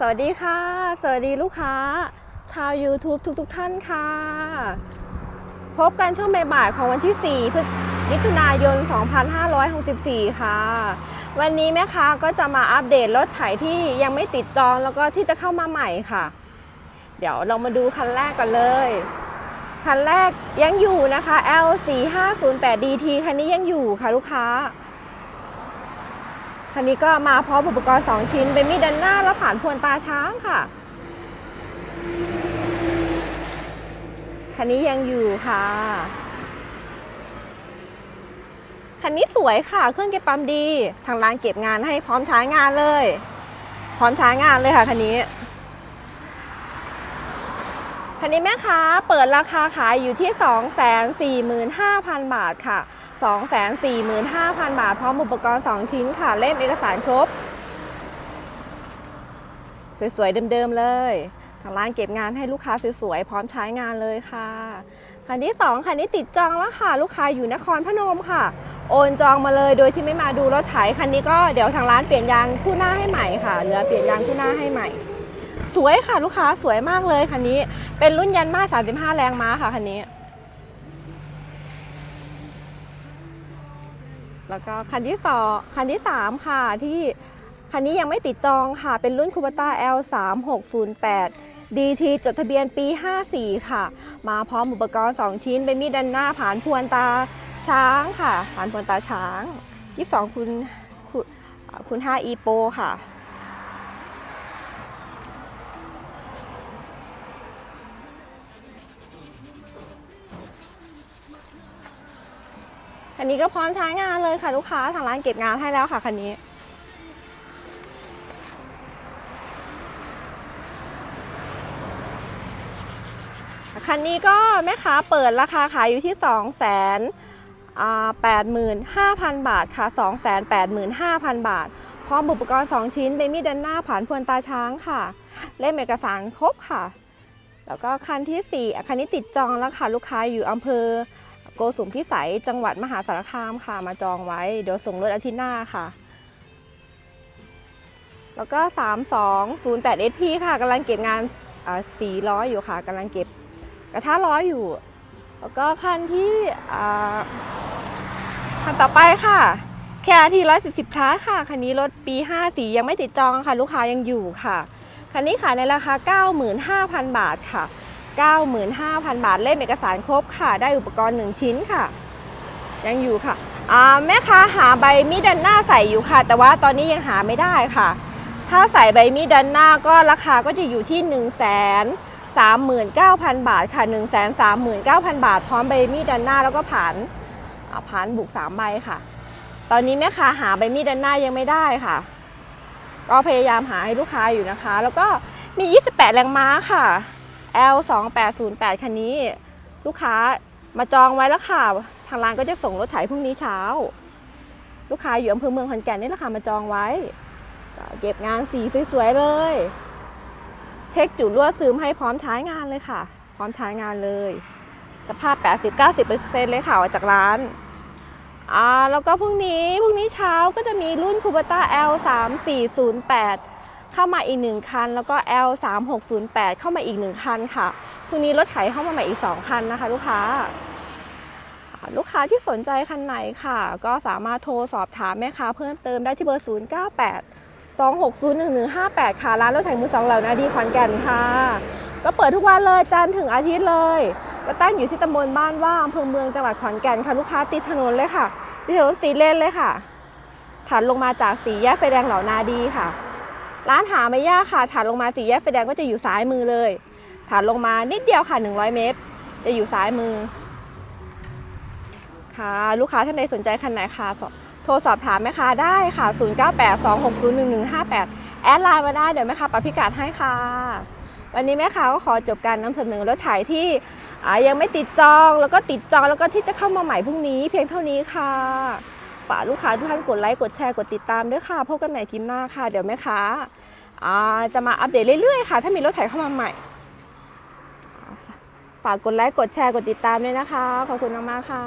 สวัสดีค่ะ สวัสดีลูกค้า ชาว YouTube ทุกๆทท่านค่ะ พบกันช่วงบ่ายของวันที่ 4 พฤศมิถุนายน 2564 ค่ะ วันนี้แม่ค้าก็จะมาอัปเดตรถไถที่ยังไม่ติดจองแล้วก็ที่จะเข้ามาใหม่ค่ะ เดี๋ยวเรามาดูคันแรกกันเลย คันแรกยังอยู่นะคะ L4508DT คันนี้ยังอยู่ค่ะลูกค้า คันนี้ก็มาพร้อมอุปกรณ์ 2 ชิ้น เป็นมีดดันหน้าและผ่านพวนตาช้างค่ะ คันนี้ยังอยู่ค่ะ คันนี้สวยค่ะ เครื่องเก็บปั๊มดี ทางร้านเก็บงานให้พร้อมใช้งานเลย พร้อมใช้งานเลยค่ะคันนี้ คันนี้แม่ค้าเปิดราคาขายอยู่ที่ 245,000 บาทค่ะ 245,000 บาท พร้อมอุปกรณ์ 2 ชิ้นค่ะ เล่มเอกสารครบ สวยๆ เดิมๆ เลย ทางร้านเก็บงานให้ลูกค้าสวยๆ พร้อมใช้งานเลยค่ะคันที่ 2คันนี้ติดจองแล้วค่ะ ลูกค้าอยู่นครพนมค่ะ โอนจองมาเลยโดยที่ไม่มาดูรถไถคันนี้ก็เดี๋ยวทางร้านเปลี่ยนยางคู่หน้าให้ใหม่ค่ะเหลือเปลี่ยนยางคู่หน้าให้ใหม่ สวยค่ะลูกค้าสวยมากเลยคันนี้ เป็นรุ่นยันมา35 แรงม้าค่ะคันนี้ แล้วก็คันที่สองคันที่ 3 ค่ะที่คันนี้ยังไม่ติดจองค่ะ เป็นรุ่นคูปต้า L 3 6 0 8 DT จดทะเบียนปี 54 ค่ะ มาพร้อมอุปกรณ์ 2 ชิ้น เป็นมีดดันหน้า ผานพวนตาช้างค่ะ ผานพวนตาช้าง 22คูณคูณคูณ5 e p o ค่ะ คันนี้ก็พร้อมใช้งานเลยค่ะลูกค้าทางร้านเก็บงานให้แล้วค่ะคันนี้ คันนี้ก็แม่ค้าเปิดราคาขายอยู่ที่2 8 5 0 0 0 บาทค่ะ 2 8 5 0 0 0 บาท พร้อมอุปกรณ์ 2 ชิ้นเป็นมีดดันหน้าผ่านพวนตาช้างค่ะ เล่มเอกสารครบค่ะ แล้วก็คันที่ 4 คันนี้ติดจองแล้วค่ะ ลูกค้าอยู่อำเภอ โกสุมพิสัยจังหวัดมหาสารคามค่ะมาจองไว้ เดี๋ยวส่งรถอาทิตย์หน้าค่ะ แล้วก็ 3208 SP ค่ะกำลังเก็บงานสีล้ออยู่ค่ะกำลังเก็บกระทะล้ออยู่ แล้วก็คันที่คันต่อไปค่ะ KRT 140พลัสค่ะคันนี้รถปี54ยังไม่ติดจองค่ะ ลูกค้ายังอยู่ค่ะ คันนี้ขายในราคา 95,000 บาทค่ะ 95,000 บาทเล่มเอกสารครบค่ะ ได้อุปกรณ์ 1 ชิ้นค่ะ ยังอยู่ค่ะแม่ค้าหาใบมีดดันหน้าใส่อยู่ค่ะ แต่ว่าตอนนี้ยังหาไม่ได้ค่ะ ถ้าใส่ใบมีดดันหน้าก็ราคาก็จะอยู่ที่1 3 9 0 0 0 บาทค่ะ 1 3 9 0 0 0 บาท พร้อมใบมีดดันหน้าแล้วก็ผ่านผ่านบุก 3 ใบค่ะ ตอนนี้แม่ค้าหาใบมีดดันหน้ายังไม่ได้ค่ะ ก็พยายามหาให้ลูกค้าอยู่นะคะ แล้วก็มี 28 แรงม้าค่ะ L 2 8 0 8คันนี้ ลูกค้ามาจองไว้แล้วค่ะ ทางร้านก็จะส่งรถไถพรุ่งนี้เช้า ลูกค้าอยู่อำเภอเมืองขอนแก่นนี่แหละค่ะมาจองไว้ เก็บงานสีสวยๆเลย เช็คจุดรั่วซึมให้พร้อมใช้งานเลยค่ะ พร้อมใช้งานเลย สภาพ 80-90%เลยค่ะออกจากร้านอ่าแล้วก็พรุ่งนี้พรุ่งนี้เช้าก็จะมีรุ่นคูปต้า L 3 4 0 8 เข้ามาอีกหนึ่งคัน แล้วก็ L 3 6 0 8 เข้ามาอีกหนึ่งคันค่ะพรุ่งนี้รถไถเข้ามาใหม่อีก 2 คันนะคะ ลูกค้าอ่าลูกค้าที่สนใจคันไหนค่ะ ก็สามารถโทรสอบถามแม่ค้าเพิ่มเติมได้ที่เบอร์ 0 9 8 2 6 0 1 1 5 8 ค่ะ ร้านรถไถมือสองเหล่านาดีขอนแก่นค่ะ ก็เปิดทุกวันเลยจันทร์ถึงอาทิตย์เลยก็ตั้งอยู่ที่ตำบลบ้านว่าอำเภอเมืองจังหวัดขอนแก่นค่ะ ลูกค้าติดถนนเลยค่ะติดถนนสีเลนเลยค่ะถัดลงมาจากสีแยกไฟแดงเหล่านาดีค่ะ ร้านหาไม่ยากค่ะถัดลงมาสี่แยกไฟแดงก็จะอยู่ซ้ายมือเลยถัดลงมานิดเดียวค่ะ 100 เมตร จะอยู่ซ้ายมือ ค่ะ ลูกค้าท่านใดสนใจคันไหนค่ะโทรสอบถามแม่ค้าได้ค่ะ 0982601158 แอดไลน์มาได้เดี๋ยวแม่ค้าปรับพิกัดให้ค่ะ วันนี้แม่ค้าก็ขอจบการนำเสนอรถไถที่ยังไม่ติดจองแล้วก็ติดจองแล้วก็ที่จะเข้ามาใหม่พรุ่งนี้เพียงเท่านี้ค่ะ ฝากลูกค้าทุกท่านกดไลค์กดแชร์กดติดตามด้วยค่ะพบกันใหม่คลิปหน้าค่ะ เดี๋ยวแม่ค้าจะมาอัปเดตเรื่อยๆค่ะ ถ้ามีรถไถเข้ามาใหม่ ฝากกดไลค์กดแชร์กดติดตามด้วยนะคะ ขอบคุณมากๆค่ะ